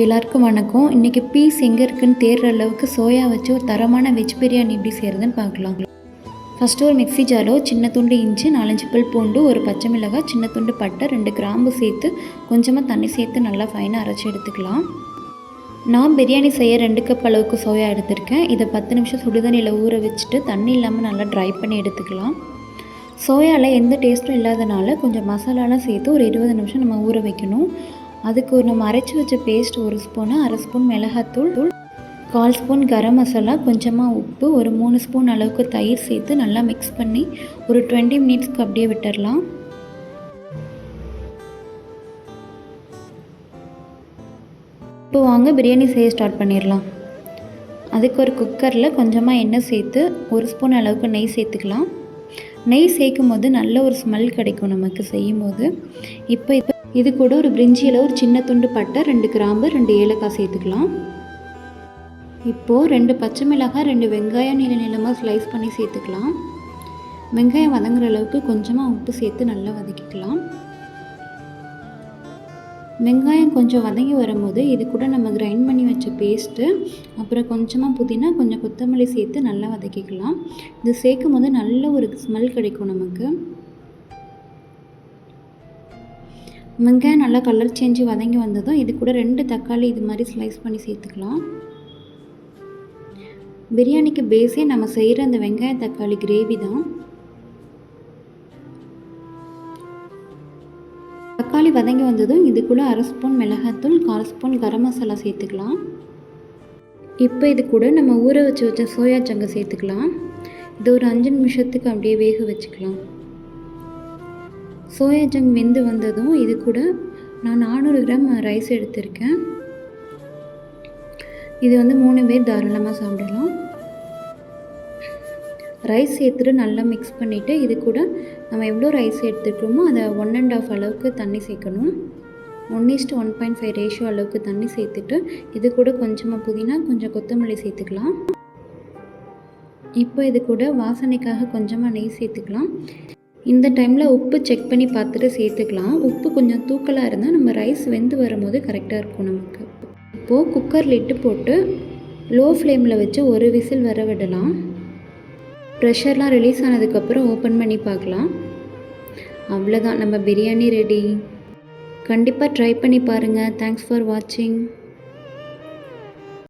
எல்லாருக்கும் வணக்கம். இன்றைக்கி பீஸ் எங்கே இருக்குன்னு தேடுற அளவுக்கு சோயா வச்சு ஒரு தரமான வெஜ் பிரியாணி எப்படி செய்கிறதுன்னு பார்க்கலாம். ஃபஸ்ட்டு ஒரு மிக்ஸி ஜாலோ சின்ன துண்டு இஞ்சி நாலஞ்சு பல் பூண்டு ஒரு பச்சை மிளகாய் சின்ன துண்டு பட்டை ரெண்டு கிராம்பு சேர்த்து கொஞ்சமாக தண்ணி சேர்த்து நல்லா ஃபைனாக அரைச்சி எடுத்துக்கலாம். நான் பிரியாணி செய்ய ரெண்டு கப் அளவுக்கு சோயா எடுத்திருக்கேன். இதை பத்து நிமிஷம் சுடுதண்ணியில் ஊற வச்சுட்டு தண்ணி இல்லாமல் நல்லா ட்ரை பண்ணி எடுத்துக்கலாம். சோயாவில் எந்த டேஸ்ட்டும் இல்லாதனால கொஞ்சம் மசாலாலாம் சேர்த்து ஒரு இருபது நிமிஷம் நம்ம ஊற வைக்கணும். அதுக்கு ஒரு நம்ம அரைச்சி வச்ச பேஸ்ட் ஒரு ஸ்பூனு அரை ஸ்பூன் மிளகாத்தூள் கால் ஸ்பூன் கரம் மசாலா கொஞ்சமாக உப்பு ஒரு மூணு ஸ்பூன் அளவுக்கு தயிர் சேர்த்து நல்லா மிக்ஸ் பண்ணி ஒரு டுவெண்ட்டி மினிட்ஸ்க்கு அப்படியே விட்டுடலாம் இப்போ வாங்க பிரியாணி செய்ய ஸ்டார்ட் பண்ணிடலாம். அதுக்கு ஒரு குக்கரில் கொஞ்சமாக எண்ணெய் சேர்த்து ஒரு ஸ்பூன் அளவுக்கு நெய் சேர்த்துக்கலாம். நெய் சேர்க்கும் போது நல்ல ஒரு ஸ்மெல் கிடைக்கும் நமக்கு செய்யும் போது இப்போ இப்போ இது கூட ஒரு பிரிஞ்சியில் ஒரு சின்ன துண்டு பட்டை ரெண்டு கிராம்பு ரெண்டு ஏலக்காய் சேர்த்துக்கலாம். இப்போது ரெண்டு பச்சை மிளகாய் ரெண்டு வெங்காயம் நீள நீளமாக ஸ்லைஸ் பண்ணி சேர்த்துக்கலாம். வெங்காயம் வதங்குற அளவுக்கு கொஞ்சமாக உப்பு சேர்த்து நல்லா வதக்கிக்கலாம். வெங்காயம் கொஞ்சம் வதங்கி வரும்போது இது கூட நம்ம கிரைண்ட் பண்ணி வச்ச பேஸ்ட்டு அப்புறம் கொஞ்சமாக புதினா கொஞ்சம் கொத்தமல்லி சேர்த்து நல்லா வதக்கிக்கலாம். இது சேர்க்கும் போது நல்ல ஒரு ஸ்மெல் கிடைக்கும் நமக்கு. வெங்காயம் நல்லா கலர் சேஞ்சு வதங்கி வந்ததும் இது கூட ரெண்டு தக்காளி இது மாதிரி ஸ்லைஸ் பண்ணி சேர்த்துக்கலாம். பிரியாணிக்கு பேஸே நம்ம செய்கிற அந்த வெங்காய தக்காளி கிரேவி தான். தக்காளி வதங்கி வந்ததும் இதுக்குள்ளே அரை ஸ்பூன் மிளகாத்தூள் கால் ஸ்பூன் கரம் மசாலா சேர்த்துக்கலாம். இப்போ இது கூட நம்ம ஊற வச்சு வச்ச சோயா சங்கை சேர்த்துக்கலாம். இது ஒரு அஞ்சு நிமிஷத்துக்கு அப்படியே வேக வச்சுக்கலாம். சோயா ஜங் வெந்து வந்ததும் இது கூட நான் நானூறு கிராம் ரைஸ் எடுத்திருக்கேன். இது வந்து மூணு பேர் தாராளமாக சாப்பிடலாம். ரைஸ் சேர்த்துட்டு நல்லா மிக்ஸ் பண்ணிவிட்டு இது கூட நம்ம எவ்வளோ ரைஸ் எடுத்துக்கிறோமோ அதை ஒன் அண்ட் ஆஃப் அளவுக்கு தண்ணி சேர்க்கணும். One is one point five ratio அளவுக்கு தண்ணி சேர்த்துட்டு இது கூட கொஞ்சமாக புதினா கொஞ்சம் கொத்தமல்லி சேர்த்துக்கலாம். இப்போ இது கூட வாசனைக்காக கொஞ்சமாக நெய் சேர்த்துக்கலாம். இந்த டைமில் உப்பு செக் பண்ணி பார்த்துட்டு சேர்த்துக்கலாம். உப்பு கொஞ்சம் தூக்கலாக இருந்தால் நம்ம ரைஸ் வெந்து வரும்போது கரெக்டாக இருக்கும் நமக்கு. இப்போது குக்கர் லிட்டு போட்டு லோ ஃப்ளேமில் வச்சு ஒரு விசில் வர விடலாம். ப்ரெஷர்லாம் ரிலீஸ் ஆனதுக்கப்புறம் ஓப்பன் பண்ணி பார்க்கலாம். அவ்வளோதான் நம்ம பிரியாணி ரெடி கண்டிப்பாக ட்ரை பண்ணி பாருங்கள் தேங்க்ஸ் ஃபார் வாட்சிங்